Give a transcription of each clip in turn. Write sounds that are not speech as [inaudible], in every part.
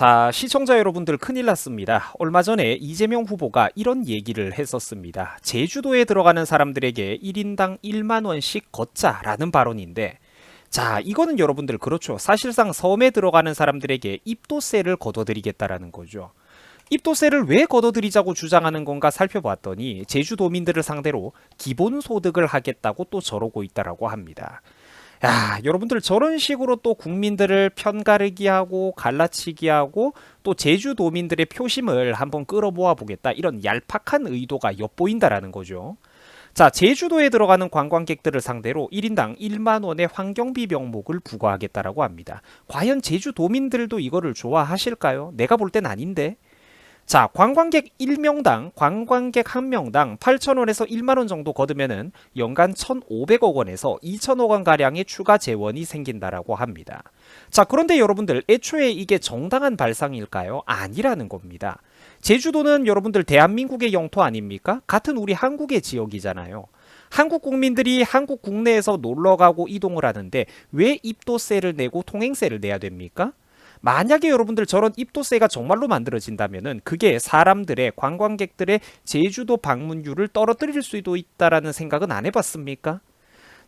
자, 시청자 여러분들 큰일 났습니다. 얼마 전에 이재명 후보가 이런 얘기를 했었습니다. 제주도에 들어가는 사람들에게 1인당 1만 원씩 걷자라는 발언인데 자, 이거는 여러분들 그렇죠. 사실상 섬에 들어가는 사람들에게 입도세를 걷어드리겠다라는 거죠. 입도세를 왜 걷어들이자고 주장하는 건가 살펴봤더니 제주도민들을 상대로 기본소득을 하겠다고 또 저러고 있다라고 합니다. 야, 여러분들 저런 식으로 또 국민들을 편가르기 하고 갈라치기 하고 또 제주도민들의 표심을 한번 끌어모아 보겠다. 이런 얄팍한 의도가 엿보인다라는 거죠. 자, 제주도에 들어가는 관광객들을 상대로 1인당 1만 원의 환경비 명목을 부과하겠다라고 합니다. 과연 제주도민들도 이거를 좋아하실까요? 내가 볼 땐 아닌데. 자, 관광객 1명당 관광객 1명당 8,000원에서 1만 원 정도 거두면은 연간 1,500억 원에서 2,000억 원 가량의 추가 재원이 생긴다라고 합니다. 자, 그런데 여러분들 애초에 이게 정당한 발상일까요? 아니라는 겁니다. 제주도는 여러분들 대한민국의 영토 아닙니까? 같은 우리 한국의 지역이잖아요. 한국 국민들이 한국 국내에서 놀러 가고 이동을 하는데 왜 입도세를 내고 통행세를 내야 됩니까? 만약에 여러분들 저런 입도세가 정말로 만들어진다면은 그게 사람들의 관광객들의 제주도 방문율을 떨어뜨릴 수도 있다라는 생각은 안 해봤습니까?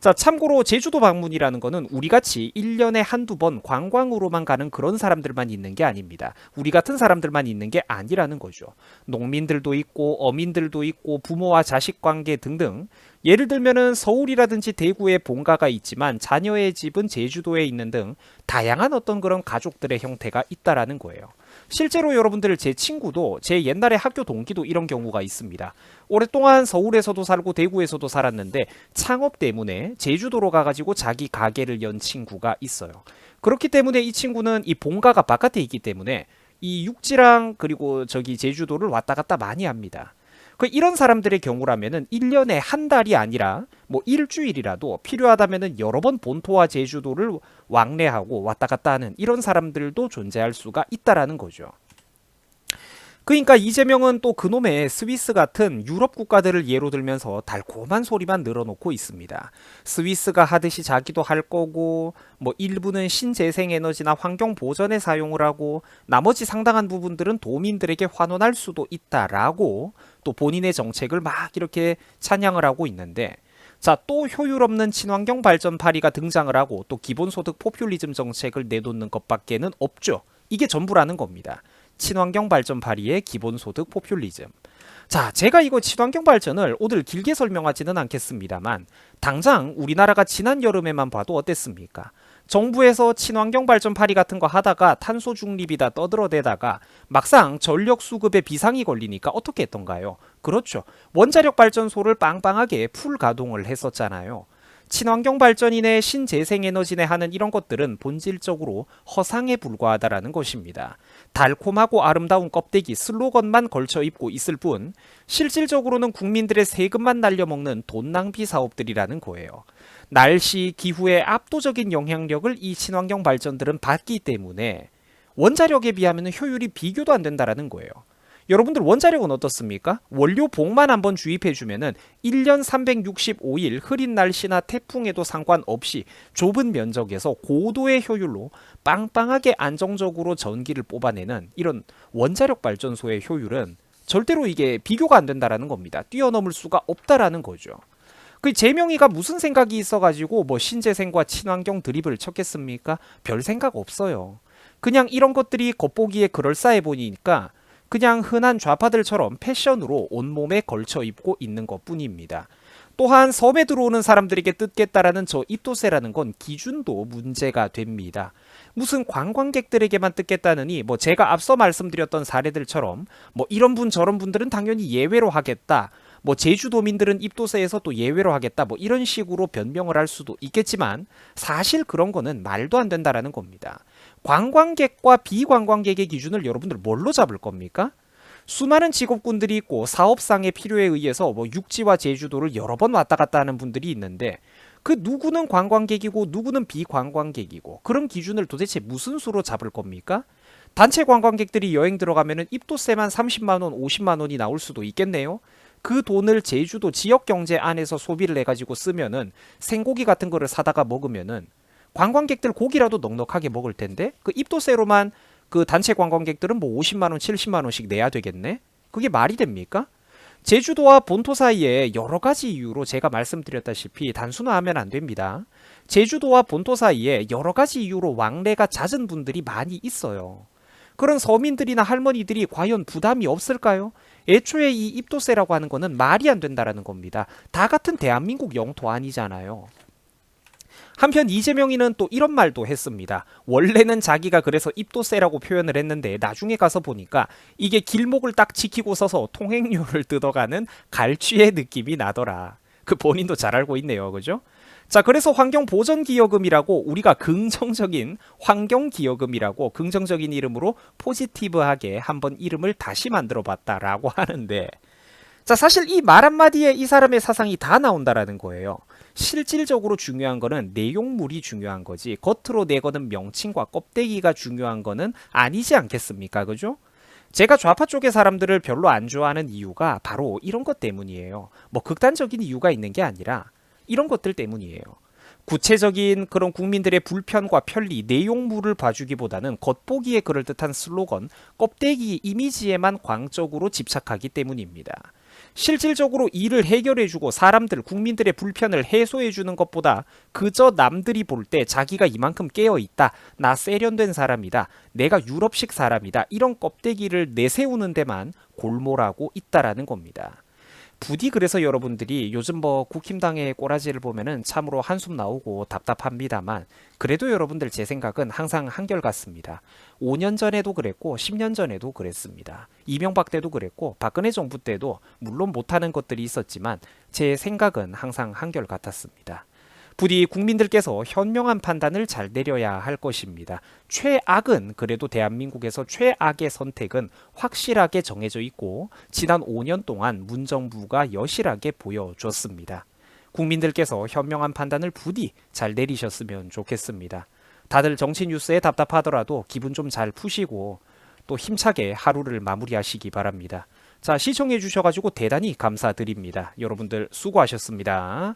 자, 참고로 제주도 방문이라는 거는 우리 같이 1년에 한두 번 관광으로만 가는 그런 사람들만 있는 게 아닙니다. 우리 같은 사람들만 있는 게 아니라는 거죠. 농민들도 있고 어민들도 있고 부모와 자식 관계 등등 예를 들면은 서울이라든지 대구에 본가가 있지만 자녀의 집은 제주도에 있는 등 다양한 어떤 그런 가족들의 형태가 있다라는 거예요. 실제로 여러분들 제 친구도 제 옛날에 학교 동기도 이런 경우가 있습니다. 오랫동안 서울에서도 살고 대구에서도 살았는데 창업 때문에 제주도로 가가지고 자기 가게를 연 친구가 있어요. 그렇기 때문에 이 친구는 이 본가가 바깥에 있기 때문에 이 육지랑 그리고 저기 제주도를 왔다 갔다 많이 합니다. 그 이런 사람들의 경우라면은 1년에 한 달이 아니라 뭐 일주일이라도 필요하다면은 여러 번 본토와 제주도를 왕래하고 왔다 갔다 하는 이런 사람들도 존재할 수가 있다라는 거죠. 그러니까 이재명은 또 그놈의 스위스 같은 유럽 국가들을 예로 들면서 달콤한 소리만 늘어놓고 있습니다. 스위스가 하듯이 자기도 할 거고 뭐 일부는 신재생 에너지나 환경 보전에 사용을 하고 나머지 상당한 부분들은 도민들에게 환원할 수도 있다라고 또 본인의 정책을 막 이렇게 찬양을 하고 있는데 자, 또 효율 없는 친환경 발전 파리가 등장을 하고 또 기본소득 포퓰리즘 정책을 내놓는 것밖에는 없죠. 이게 전부라는 겁니다. 친환경 발전 파리의 기본소득 포퓰리즘. 자, 제가 이거 친환경 발전을 오늘 길게 설명하지는 않겠습니다만 당장 우리나라가 지난 여름에만 봐도 어땠습니까? 정부에서 친환경 발전 파리 같은 거 하다가 탄소 중립이다 떠들어대다가 막상 전력 수급에 비상이 걸리니까 어떻게 했던가요? 그렇죠. 원자력 발전소를 빵빵하게 풀 가동을 했었잖아요. 친환경 발전이네 신재생에너지네 하는 이런 것들은 본질적으로 허상에 불과하다라는 것입니다. 달콤하고 아름다운 껍데기 슬로건만 걸쳐 입고 있을 뿐 실질적으로는 국민들의 세금만 날려먹는 돈 낭비 사업들이라는 거예요. 날씨, 기후에 압도적인 영향력을 이 친환경 발전들은 받기 때문에 원자력에 비하면 효율이 비교도 안 된다라는 거예요. 여러분들 원자력은 어떻습니까? 원료 봉만 한번 주입해 주면은 1년 365일 흐린 날씨나 태풍에도 상관없이 좁은 면적에서 고도의 효율로 빵빵하게 안정적으로 전기를 뽑아내는 이런 원자력 발전소의 효율은 절대로 이게 비교가 안 된다라는 겁니다. 뛰어넘을 수가 없다라는 거죠. 그 재명이가 무슨 생각이 있어가지고 뭐 신재생과 친환경 드립을 쳤겠습니까? 별 생각 없어요. 그냥 이런 것들이 겉보기에 그럴싸해 보이니까 그냥 흔한 좌파들처럼 패션으로 온몸에 걸쳐 입고 있는 것 뿐입니다. 또한 섬에 들어오는 사람들에게 뜯겠다라는 저 입도세라는 건 기준도 문제가 됩니다. 무슨 관광객들에게만 뜯겠다느니 뭐 제가 앞서 말씀드렸던 사례들처럼 뭐 이런 분 저런 분들은 당연히 예외로 하겠다. 뭐 제주도민들은 입도세에서 또 예외로 하겠다. 뭐 이런 식으로 변명을 할 수도 있겠지만 사실 그런 거는 말도 안 된다라는 겁니다. 관광객과 비관광객의 기준을 여러분들 뭘로 잡을 겁니까? 수많은 직업군들이 있고 사업상의 필요에 의해서 뭐 육지와 제주도를 여러 번 왔다 갔다 하는 분들이 있는데 그 누구는 관광객이고 누구는 비관광객이고 그런 기준을 도대체 무슨 수로 잡을 겁니까? 단체 관광객들이 여행 들어가면은 입도세만 30만 원, 50만 원이 나올 수도 있겠네요. 그 돈을 제주도 지역 경제 안에서 소비를 해 가지고 쓰면은 생고기 같은 거를 사다가 먹으면은 관광객들 고기라도 넉넉하게 먹을 텐데 그 입도세로만 그 단체 관광객들은 뭐 50만 원, 70만 원씩 내야 되겠네. 그게 말이 됩니까? 제주도와 본토 사이에 여러 가지 이유로 제가 말씀드렸다시피 단순화하면 안 됩니다. 제주도와 본토 사이에 여러 가지 이유로 왕래가 잦은 분들이 많이 있어요. 그런 서민들이나 할머니들이 과연 부담이 없을까요? 애초에 이 입도세라고 하는 거는 말이 안 된다라는 겁니다. 다 같은 대한민국 영토 아니잖아요. 한편 이재명이는 또 이런 말도 했습니다. 원래는 자기가 그래서 입도세라고 표현을 했는데 나중에 가서 보니까 이게 길목을 딱 지키고 서서 통행료를 [laughs] 뜯어가는 갈취의 느낌이 나더라. 그 본인도 잘 알고 있네요. 그죠? 자, 그래서 환경 보전 기여금이라고 우리가 긍정적인 환경 기여금이라고 긍정적인 이름으로 포지티브하게 한번 이름을 다시 만들어 봤다라고 [laughs] 하는데 자, 사실 이 말 한마디에 이 사람의 사상이 다 나온다라는 거예요. 실질적으로 중요한 거는 내용물이 중요한 거지 겉으로 내거는 명칭과 껍데기가 중요한 거는 아니지 않겠습니까? 그죠? 제가 좌파 쪽의 사람들을 별로 안 좋아하는 이유가 바로 이런 것 때문이에요. 뭐 극단적인 이유가 있는 게 아니라 이런 것들 때문이에요. 구체적인 그런 국민들의 불편과 편리, 내용물을 봐주기보다는 겉보기에 그럴듯한 슬로건, 껍데기 이미지에만 광적으로 집착하기 때문입니다. 실질적으로 일을 해결해주고 사람들, 국민들의 불편을 해소해주는 것보다 그저 남들이 볼 때 자기가 이만큼 깨어있다, 나 세련된 사람이다, 내가 유럽식 사람이다, 이런 껍데기를 내세우는 데만 골몰하고 있다라는 겁니다. 부디 그래서 여러분들이 요즘 뭐 국힘당의 꼬라지를 보면은 참으로 한숨 나오고 답답합니다만 그래도 여러분들 제 생각은 항상 한결같습니다. 5년 전에도 그랬고 10년 전에도 그랬습니다. 이명박 때도 그랬고 박근혜 정부 때도 물론 못하는 것들이 있었지만 제 생각은 항상 한결같았습니다. 부디 국민들께서 현명한 판단을 잘 내려야 할 것입니다. 최악은 그래도 대한민국에서 최악의 선택은 확실하게 정해져 있고 지난 5년 동안 문정부가 여실하게 보여줬습니다. 국민들께서 현명한 판단을 부디 잘 내리셨으면 좋겠습니다. 다들 정치 뉴스에 답답하더라도 기분 좀 잘 푸시고 또 힘차게 하루를 마무리하시기 바랍니다. 자, 시청해 주셔가지고 대단히 감사드립니다. 여러분들 수고하셨습니다.